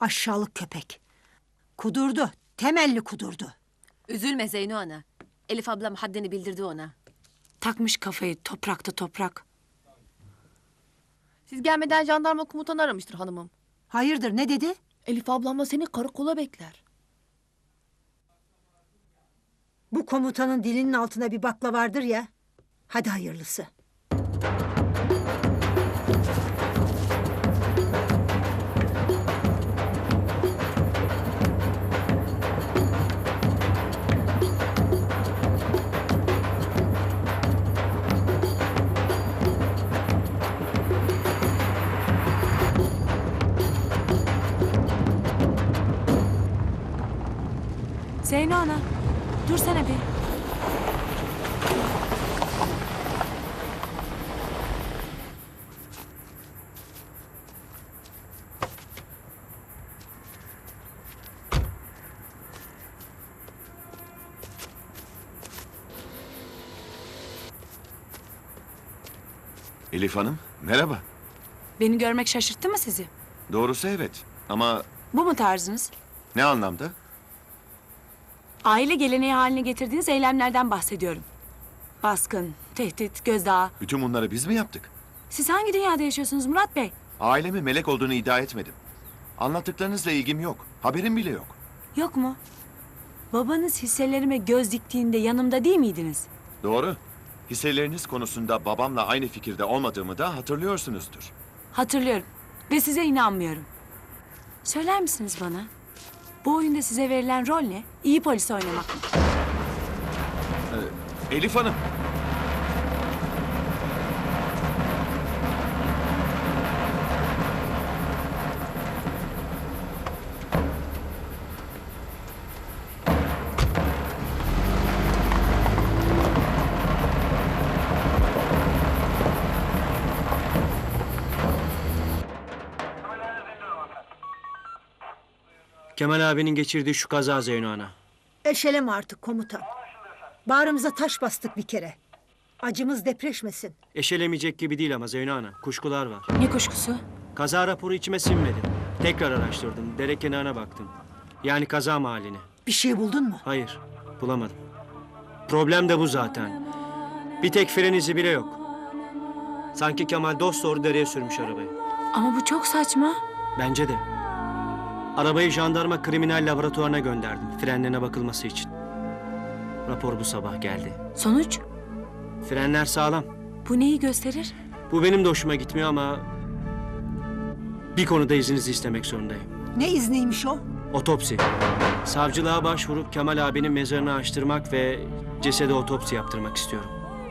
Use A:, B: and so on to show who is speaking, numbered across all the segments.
A: Aşağılık köpek. Kudurdu. Temelli kudurdu.
B: Üzülme Zeyno ana. Elif ablam haddini bildirdi ona.
C: Takmış kafayı toprakta toprak.
D: Siz gelmeden jandarma komutanı aramıştır hanımım.
A: Hayırdır ne dedi?
D: Elif ablamla seni karakola bekler.
A: Bu komutanın dilinin altına bir bakla vardır ya. Hadi hayırlısı.
C: Zeyno ana dursana bir.
E: Elif Hanım, merhaba.
C: Beni görmek şaşırttı mı sizi?
E: Doğrusu evet. Ama
C: Bu mu tarzınız?
E: ne anlamda?
C: Aile geleneği haline getirdiğiniz eylemlerden bahsediyorum. Baskın, tehdit, gözdağı.
E: Bütün bunları biz mi yaptık?
C: Siz hangi dünyada yaşıyorsunuz Murat Bey?
E: Ailemi melek olduğunu iddia etmedim. Anlattıklarınızla ilgim yok. Haberim bile yok.
C: Yok mu? Babanız hisselerime göz diktiğinde yanımda değil miydiniz?
E: Doğru. Hisseleriniz konusunda babamla aynı fikirde olmadığımı da hatırlıyorsunuzdur.
C: Hatırlıyorum ve size inanmıyorum. Söyler misiniz bana? Bu oyunda size verilen rol ne? İyi polis oynamak mı?
E: Elif Hanım.
F: Kemal abinin geçirdiği şu kaza Zeyno ana.
A: Eşeleme artık komutan. Bağrımıza taş bastık bir kere. Acımız depreşmesin.
F: Eşelemeyecek gibi değil ama Zeyno ana. Kuşkular var.
C: Ne kuşkusu?
F: Kaza raporu içime sinmedi. Tekrar araştırdım. Dere kenarına baktım. Yani kaza mahallini.
A: Bir şey buldun mu?
F: Hayır, bulamadım. Problem de bu zaten. Bir tek fren izi bile yok. Sanki Kemal dost doğru dereye sürmüş arabayı.
C: Ama bu çok saçma.
F: Bence de. Arabayı jandarma kriminal laboratuvarına gönderdim. Frenlerine bakılması için. Rapor bu sabah geldi.
C: Sonuç?
F: Frenler sağlam.
C: Bu neyi gösterir?
F: Bu benim de hoşuma gitmiyor ama... Bir konuda izninizi istemek zorundayım.
A: Ne izniymiş o?
F: Otopsi. Savcılığa başvurup Kemal abinin mezarını açtırmak ve cesede otopsi yaptırmak istiyorum.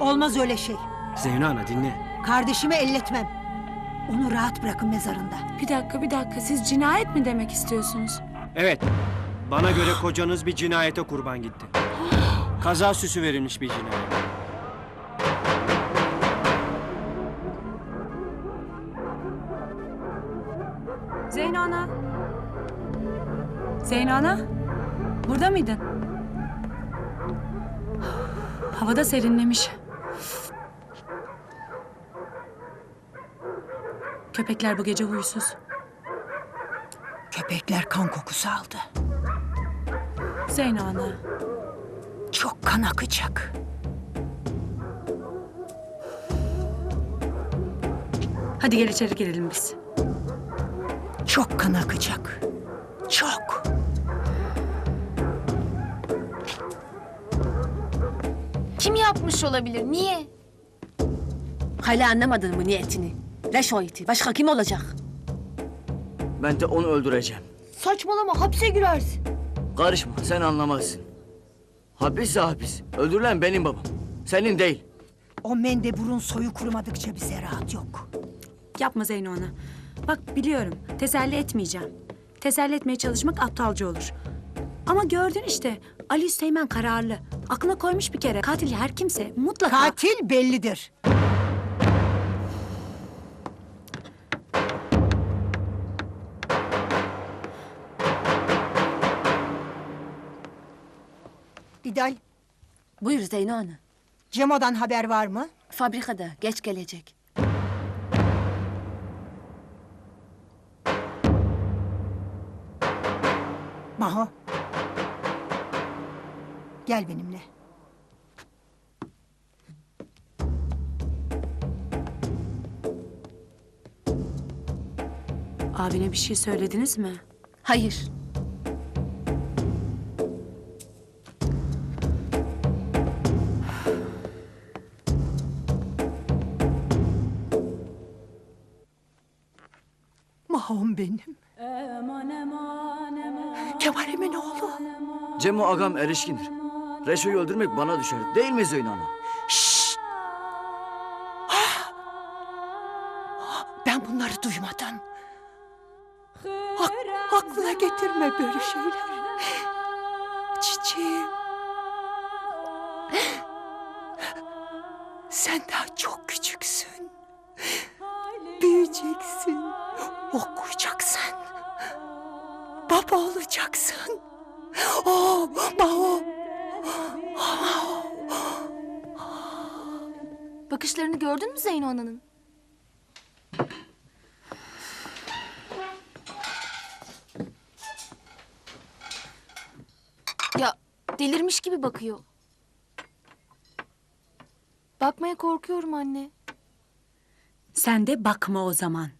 A: Olmaz öyle şey.
F: Zeyno ana dinle.
A: Kardeşimi elletmem. Onu rahat bırakın mezarında.
C: Bir dakika, bir dakika. Siz cinayet mi demek istiyorsunuz?
F: Evet. Bana göre kocanız bir cinayete kurban gitti. Kaza süsü verilmiş bir cinayet.
C: Zeyno ana. Zeyno ana. Burada mıydın? Havada serinlemiş. Köpekler bu gece huysuz.
A: Köpekler kan kokusu aldı.
C: Zeyno ana.
A: Çok kan akacak.
C: Hadi gel içeri girelim biz.
A: Çok kan akacak. Çok.
B: Kim yapmış olabilir? Niye? Hala anlamadın mı niyetini? Leş o iti. Başka kim olacak?
G: Ben de onu öldüreceğim.
D: Saçmalama hapse girersin.
G: Karışma sen anlamazsın. Hapisse hapis. Öldürülen benim babam. Senin değil.
A: O mendeburun soyu kurumadıkça bize rahat yok.
C: Yapma Zeyno ana. Bak biliyorum teselli etmeyeceğim. Teselli etmeye çalışmak aptalca olur. Ama gördün işte Ali Üsteğmen kararlı. Aklına koymuş bir kere katil her kimse mutlaka...
A: Katil bellidir. İdal,
B: Buyur Zeyno ana.
A: Cemo'dan haber var mı?
B: Fabrikada geç gelecek.
A: Maho. Gel benimle.
C: Abine bir şey söylediniz mi?
B: Hayır.
A: Mahom benim. Kemal'imin oğlu.
G: Cemo agam erişkindir. Reşo'yu öldürmek bana düşer. Değil mi Zeyno ana?
A: Ben bunları duymadan. Ak- aklına getirme böyle şeyler. Çiçeğim. Sen daha çok küçüksün. Büyüyeceksin. Okuyacaksın. Baba olacaksın. Oh, Maho.
B: Bakışlarını gördün mü Zeyno Ana'nın? Ya delirmiş gibi bakıyor. Bakmaya korkuyorum anne.
C: Sen de bakma o zaman.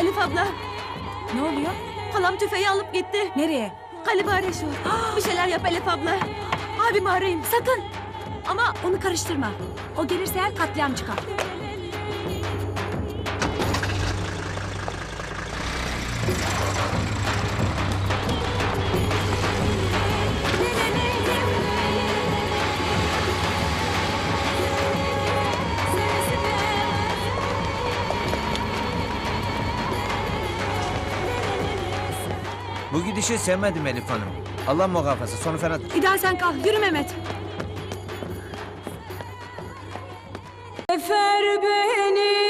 B: Elif abla,
C: Ne oluyor?
B: halam tüfeği alıp gitti.
C: Nereye?
B: Galiba Reşo. Bir şeyler yap Elif abla. Abimi arayayım.
C: Sakın! Ama onu karıştırma. O gelirse her katliam çıkar.
H: Bu gidişi sevmedim Elif Hanım. Allah muhafaza sonu fenadır.
C: İdal sen kal. Yürü Mehmet. Efer beni